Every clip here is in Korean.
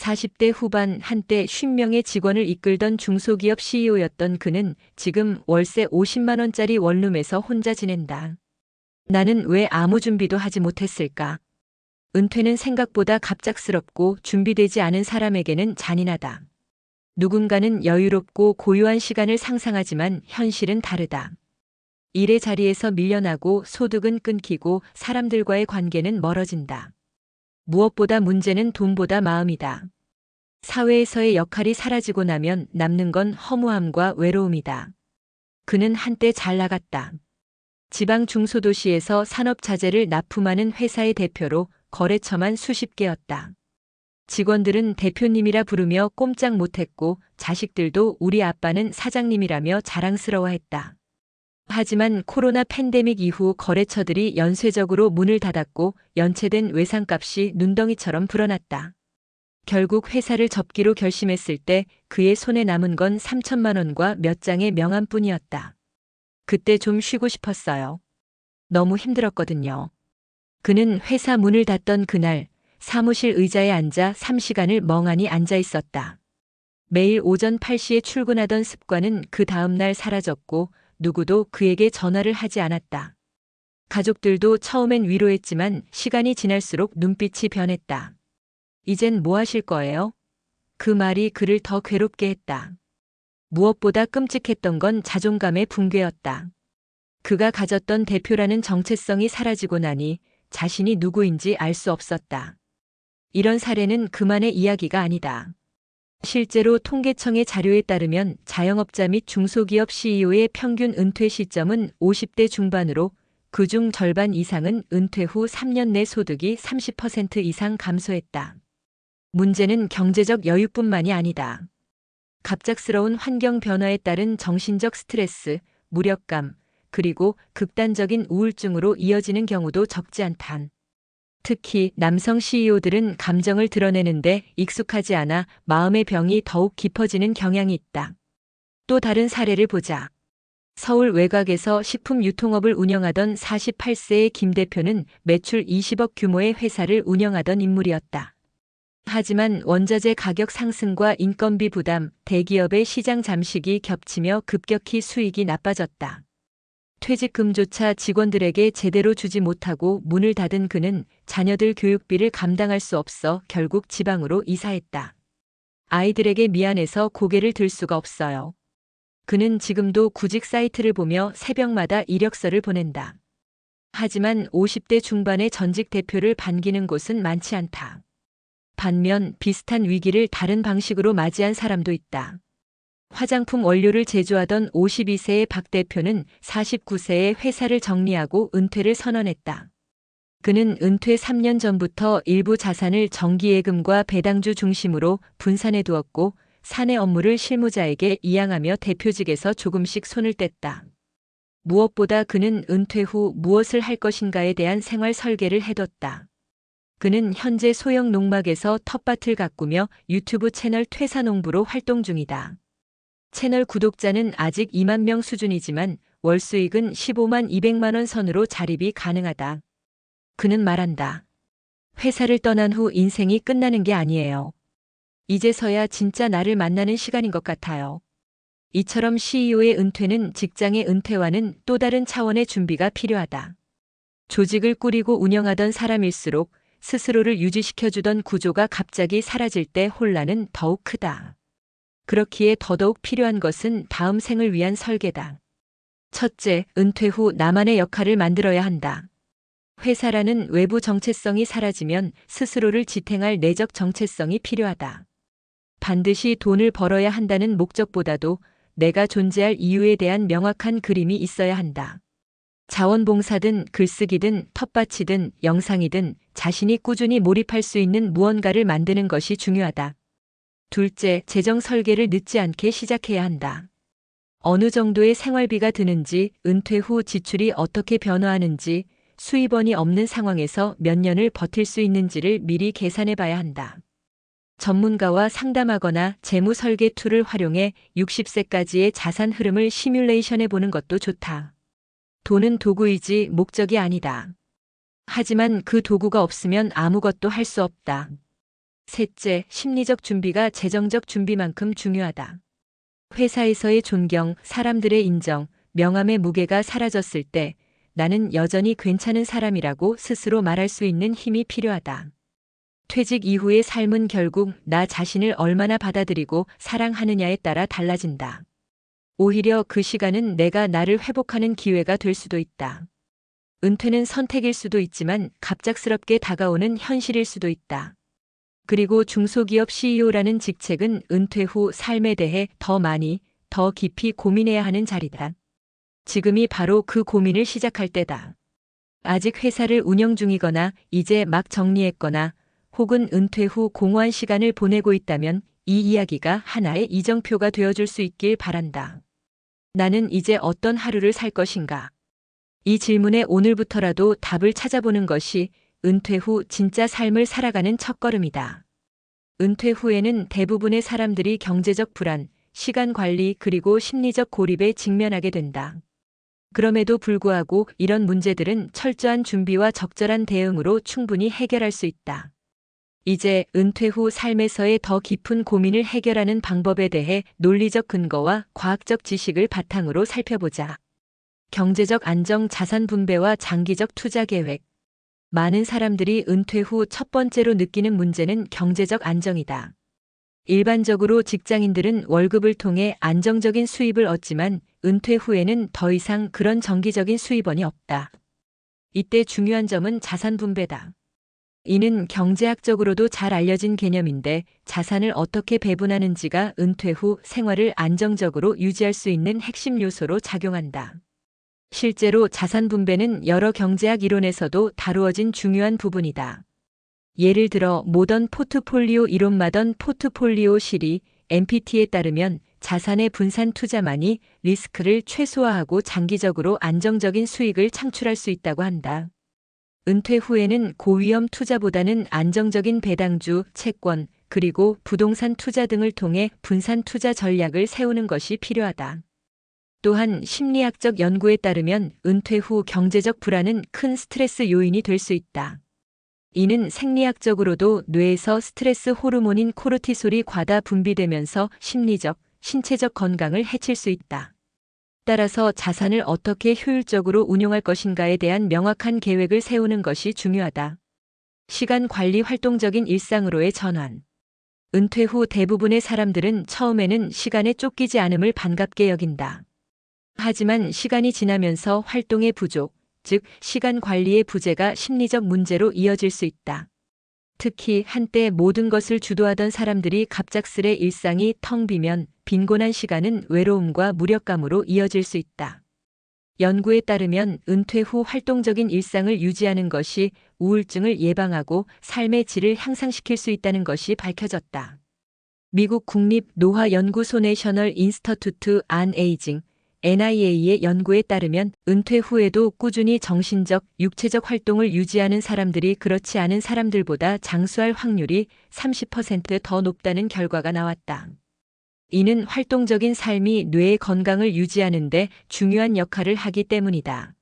40대 후반 한때 50명의 직원을 이끌던 중소기업 CEO였던 그는 지금 월세 50만원짜리 원룸에서 혼자 지낸다. 나는 왜 아무 준비도 하지 못했을까? 은퇴는 생각보다 갑작스럽고 준비되지 않은 사람에게는 잔인하다. 누군가는 여유롭고 고요한 시간을 상상하지만 현실은 다르다. 일의 자리에서 밀려나고 소득은 끊기고 사람들과의 관계는 멀어진다. 무엇보다 문제는 돈보다 마음이다. 사회에서의 역할이 사라지고 나면 남는 건 허무함과 외로움이다. 그는 한때 잘 나갔다. 지방 중소도시에서 산업 자재를 납품하는 회사의 대표로 거래처만 수십 개였다. 직원들은 대표님이라 부르며 꼼짝 못했고 자식들도 우리 아빠는 사장님이라며 자랑스러워했다. 하지만 코로나 팬데믹 이후 거래처들이 연쇄적으로 문을 닫았고 연체된 외상값이 눈덩이처럼 불어났다. 결국 회사를 접기로 결심했을 때 그의 손에 남은 건 3천만 원과 몇 장의 명함뿐이었다. 그때 좀 쉬고 싶었어요. 너무 힘들었거든요. 그는 회사 문을 닫던 그날 사무실 의자에 앉아 3시간을 멍하니 앉아 있었다. 매일 오전 8시에 출근하던 습관은 그 다음날 사라졌고 누구도 그에게 전화를 하지 않았다. 가족들도 처음엔 위로했지만 시간이 지날수록 눈빛이 변했다. 이젠 뭐 하실 거예요? 그 말이 그를 더 괴롭게 했다. 무엇보다 끔찍했던 건 자존감의 붕괴였다. 그가 가졌던 대표라는 정체성이 사라지고 나니 자신이 누구인지 알 수 없었다. 이런 사례는 그만의 이야기가 아니다. 실제로 통계청의 자료에 따르면 자영업자 및 중소기업 CEO의 평균 은퇴 시점은 50대 중반으로 그중 절반 이상은 은퇴 후 3년 내 소득이 30% 이상 감소했다. 문제는 경제적 여유뿐만이 아니다. 갑작스러운 환경 변화에 따른 정신적 스트레스, 무력감, 그리고 극단적인 우울증으로 이어지는 경우도 적지 않단. 특히 남성 CEO들은 감정을 드러내는데 익숙하지 않아 마음의 병이 더욱 깊어지는 경향이 있다. 또 다른 사례를 보자. 서울 외곽에서 식품 유통업을 운영하던 48세의 김 대표는 매출 20억 규모의 회사를 운영하던 인물이었다. 하지만 원자재 가격 상승과 인건비 부담, 대기업의 시장 잠식이 겹치며 급격히 수익이 나빠졌다. 퇴직금조차 직원들에게 제대로 주지 못하고 문을 닫은 그는 자녀들 교육비를 감당할 수 없어 결국 지방으로 이사했다. 아이들에게 미안해서 고개를 들 수가 없어요. 그는 지금도 구직 사이트를 보며 새벽마다 이력서를 보낸다. 하지만 50대 중반의 전직 대표를 반기는 곳은 많지 않다. 반면 비슷한 위기를 다른 방식으로 맞이한 사람도 있다. 화장품 원료를 제조하던 52세의 박 대표는 49세에 회사를 정리하고 은퇴를 선언했다. 그는 은퇴 3년 전부터 일부 자산을 정기예금과 배당주 중심으로 분산해 두었고 사내 업무를 실무자에게 이양하며 대표직에서 조금씩 손을 뗐다. 무엇보다 그는 은퇴 후 무엇을 할 것인가에 대한 생활 설계를 해뒀다. 그는 현재 소형 농막에서 텃밭을 가꾸며 유튜브 채널 퇴사농부로 활동 중이다. 채널 구독자는 아직 2만 명 수준이지만 월 수익은 15만 200만 원 선으로 자립이 가능하다. 그는 말한다. 회사를 떠난 후 인생이 끝나는 게 아니에요. 이제서야 진짜 나를 만나는 시간인 것 같아요. 이처럼 CEO의 은퇴는 직장의 은퇴와는 또 다른 차원의 준비가 필요하다. 조직을 꾸리고 운영하던 사람일수록 스스로를 유지시켜주던 구조가 갑자기 사라질 때 혼란은 더욱 크다. 그렇기에 더더욱 필요한 것은 다음 생을 위한 설계다. 첫째, 은퇴 후 나만의 역할을 만들어야 한다. 회사라는 외부 정체성이 사라지면 스스로를 지탱할 내적 정체성이 필요하다. 반드시 돈을 벌어야 한다는 목적보다도 내가 존재할 이유에 대한 명확한 그림이 있어야 한다. 자원봉사든 글쓰기든 텃밭이든 영상이든 자신이 꾸준히 몰입할 수 있는 무언가를 만드는 것이 중요하다. 둘째, 재정 설계를 늦지 않게 시작해야 한다. 어느 정도의 생활비가 드는지, 은퇴 후 지출이 어떻게 변화하는지, 수입원이 없는 상황에서 몇 년을 버틸 수 있는지를 미리 계산해 봐야 한다. 전문가와 상담하거나 재무 설계 툴을 활용해 60세까지의 자산 흐름을 시뮬레이션해 보는 것도 좋다. 돈은 도구이지 목적이 아니다. 하지만 그 도구가 없으면 아무것도 할 수 없다. 셋째, 심리적 준비가 재정적 준비만큼 중요하다. 회사에서의 존경, 사람들의 인정, 명함의 무게가 사라졌을 때 나는 여전히 괜찮은 사람이라고 스스로 말할 수 있는 힘이 필요하다. 퇴직 이후의 삶은 결국 나 자신을 얼마나 받아들이고 사랑하느냐에 따라 달라진다. 오히려 그 시간은 내가 나를 회복하는 기회가 될 수도 있다. 은퇴는 선택일 수도 있지만 갑작스럽게 다가오는 현실일 수도 있다. 그리고 중소기업 CEO라는 직책은 은퇴 후 삶에 대해 더 많이, 더 깊이 고민해야 하는 자리다. 지금이 바로 그 고민을 시작할 때다. 아직 회사를 운영 중이거나 이제 막 정리했거나 혹은 은퇴 후 공허한 시간을 보내고 있다면 이 이야기가 하나의 이정표가 되어줄 수 있길 바란다. 나는 이제 어떤 하루를 살 것인가? 이 질문에 오늘부터라도 답을 찾아보는 것이 은퇴 후 진짜 삶을 살아가는 첫걸음이다. 은퇴 후에는 대부분의 사람들이 경제적 불안, 시간 관리 그리고 심리적 고립에 직면하게 된다. 그럼에도 불구하고 이런 문제들은 철저한 준비와 적절한 대응으로 충분히 해결할 수 있다. 이제 은퇴 후 삶에서의 더 깊은 고민을 해결하는 방법에 대해 논리적 근거와 과학적 지식을 바탕으로 살펴보자. 경제적 안정 자산 분배와 장기적 투자 계획. 많은 사람들이 은퇴 후 첫 번째로 느끼는 문제는 경제적 안정이다. 일반적으로 직장인들은 월급을 통해 안정적인 수입을 얻지만 은퇴 후에는 더 이상 그런 정기적인 수입원이 없다. 이때 중요한 점은 자산 분배다. 이는 경제학적으로도 잘 알려진 개념인데 자산을 어떻게 배분하는지가 은퇴 후 생활을 안정적으로 유지할 수 있는 핵심 요소로 작용한다. 실제로 자산 분배는 여러 경제학 이론에서도 다루어진 중요한 부분이다. 예를 들어 모던 포트폴리오 이론 마던 포트폴리오 실이 MPT에 따르면 자산의 분산 투자만이 리스크를 최소화하고 장기적으로 안정적인 수익을 창출할 수 있다고 한다. 은퇴 후에는 고위험 투자보다는 안정적인 배당주, 채권, 그리고 부동산 투자 등을 통해 분산 투자 전략을 세우는 것이 필요하다. 또한 심리학적 연구에 따르면 은퇴 후 경제적 불안은 큰 스트레스 요인이 될 수 있다. 이는 생리학적으로도 뇌에서 스트레스 호르몬인 코르티솔이 과다 분비되면서 심리적, 신체적 건강을 해칠 수 있다. 따라서 자산을 어떻게 효율적으로 운용할 것인가에 대한 명확한 계획을 세우는 것이 중요하다. 시간 관리 활동적인 일상으로의 전환. 은퇴 후 대부분의 사람들은 처음에는 시간에 쫓기지 않음을 반갑게 여긴다. 하지만 시간이 지나면서 활동의 부족, 즉 시간 관리의 부재가 심리적 문제로 이어질 수 있다. 특히 한때 모든 것을 주도하던 사람들이 갑작스레 일상이 텅 비면 빈곤한 시간은 외로움과 무력감으로 이어질 수 있다. 연구에 따르면 은퇴 후 활동적인 일상을 유지하는 것이 우울증을 예방하고 삶의 질을 향상시킬 수 있다는 것이 밝혀졌다. 미국 국립 노화연구소 내셔널 인스터투트 안 에이징 NIA의 연구에 따르면 은퇴 후에도 꾸준히 정신적, 육체적 활동을 유지하는 사람들이 그렇지 않은 사람들보다 장수할 확률이 30%더 높다는 결과가 나왔다. 이는 활동적인 삶이 뇌의 건강을 유지하는데 중요한 역할을 하기 때문이다.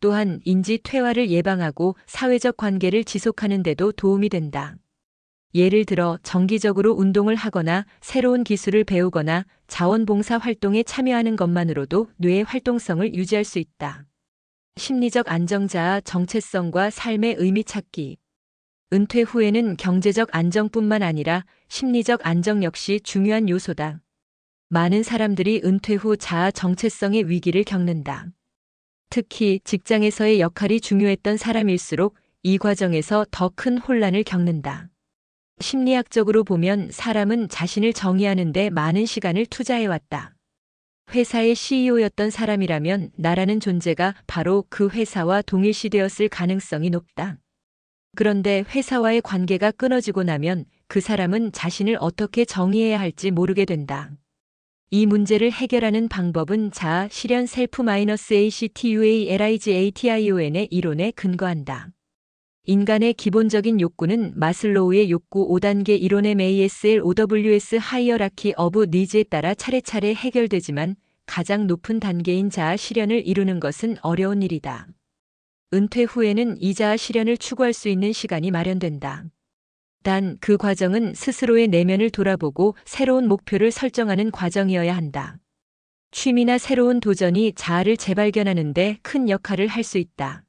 또한 인지 퇴화를 예방하고 사회적 관계를 지속하는 데도 도움이 된다. 예를 들어 정기적으로 운동을 하거나 새로운 기술을 배우거나 자원봉사 활동에 참여하는 것만으로도 뇌의 활동성을 유지할 수 있다. 심리적 안정자아 정체성과 삶의 의미 찾기. 은퇴 후에는 경제적 안정뿐만 아니라 심리적 안정 역시 중요한 요소다. 많은 사람들이 은퇴 후 자아 정체성의 위기를 겪는다. 특히 직장에서의 역할이 중요했던 사람일수록 이 과정에서 더 큰 혼란을 겪는다. 심리학적으로 보면 사람은 자신을 정의하는데 많은 시간을 투자해왔다. 회사의 CEO였던 사람이라면 나라는 존재가 바로 그 회사와 동일시되었을 가능성이 높다. 그런데 회사와의 관계가 끊어지고 나면 그 사람은 자신을 어떻게 정의해야 할지 모르게 된다. 이 문제를 해결하는 방법은 자아 실현 셀프 마이너스 ACTUA LIGATION의 이론에 근거한다. 인간의 기본적인 욕구는 마슬로우의 욕구 5단계 이론의 MASL OWS 하이어라키 어브 니즈에 따라 차례차례 해결되지만 가장 높은 단계인 자아 실현을 이루는 것은 어려운 일이다. 은퇴 후에는 이 자아 실현을 추구할 수 있는 시간이 마련된다. 단 그 과정은 스스로의 내면을 돌아보고 새로운 목표를 설정하는 과정이어야 한다. 취미나 새로운 도전이 자아를 재발견하는 데 큰 역할을 할 수 있다.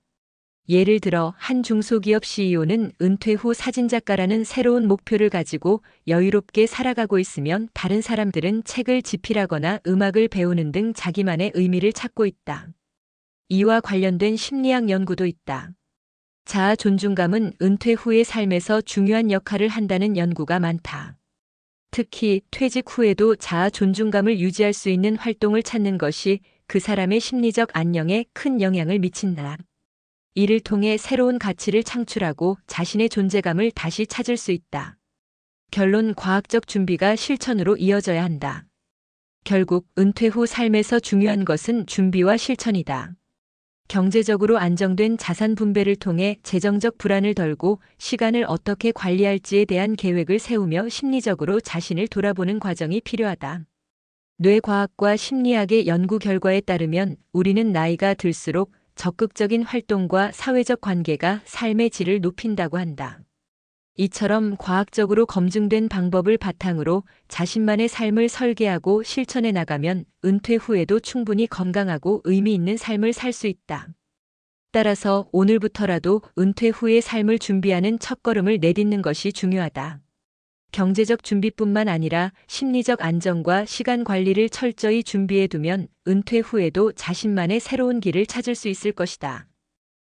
예를 들어 한 중소기업 CEO는 은퇴 후 사진작가라는 새로운 목표를 가지고 여유롭게 살아가고 있으면 다른 사람들은 책을 집필하거나 음악을 배우는 등 자기만의 의미를 찾고 있다. 이와 관련된 심리학 연구도 있다. 자아 존중감은 은퇴 후의 삶에서 중요한 역할을 한다는 연구가 많다. 특히 퇴직 후에도 자아 존중감을 유지할 수 있는 활동을 찾는 것이 그 사람의 심리적 안녕에 큰 영향을 미친다. 이를 통해 새로운 가치를 창출하고 자신의 존재감을 다시 찾을 수 있다. 결론 과학적 준비가 실천으로 이어져야 한다. 결국 은퇴 후 삶에서 중요한 것은 준비와 실천이다. 경제적으로 안정된 자산 분배를 통해 재정적 불안을 덜고 시간을 어떻게 관리할지에 대한 계획을 세우며 심리적으로 자신을 돌아보는 과정이 필요하다. 뇌과학과 심리학의 연구 결과에 따르면 우리는 나이가 들수록 적극적인 활동과 사회적 관계가 삶의 질을 높인다고 한다. 이처럼 과학적으로 검증된 방법을 바탕으로 자신만의 삶을 설계하고 실천해 나가면 은퇴 후에도 충분히 건강하고 의미 있는 삶을 살 수 있다. 따라서 오늘부터라도 은퇴 후의 삶을 준비하는 첫걸음을 내딛는 것이 중요하다. 경제적 준비뿐만 아니라 심리적 안정과 시간 관리를 철저히 준비해 두면 은퇴 후에도 자신만의 새로운 길을 찾을 수 있을 것이다.